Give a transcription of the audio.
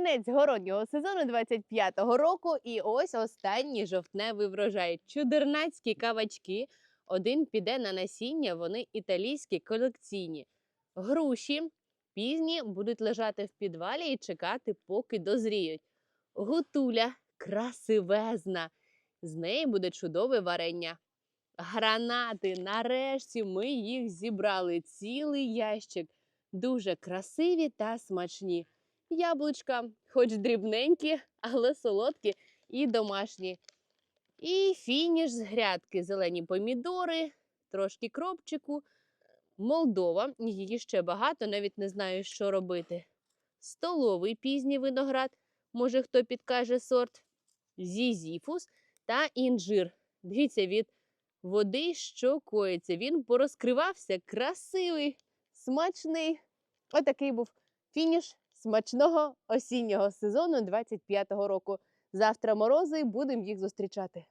Кінець городнього сезону 25-го року, і ось останній жовтневий врожай. Чудернацькі кавачки. Один піде на насіння, вони італійські колекційні. Груші пізні будуть лежати в підвалі і чекати, поки дозріють. Гутуля красивезна. З неї буде чудове варення. Гранати, нарешті ми їх зібрали. Цілий ящик. Дуже красиві та смачні. Яблучка, хоч дрібненькі, але солодкі і домашні. І фініш з грядки, зелені помідори, трошки кропчику. Молдова, її ще багато, навіть не знаю, що робити. Столовий пізній виноград, може хто підкаже сорт, зізіфус та інжир. Дивіться, від води, що коїться. Він порозкривався, красивий, смачний. Отакий був фініш смачного осіннього сезону 25-го року. Завтра морози, будемо їх зустрічати.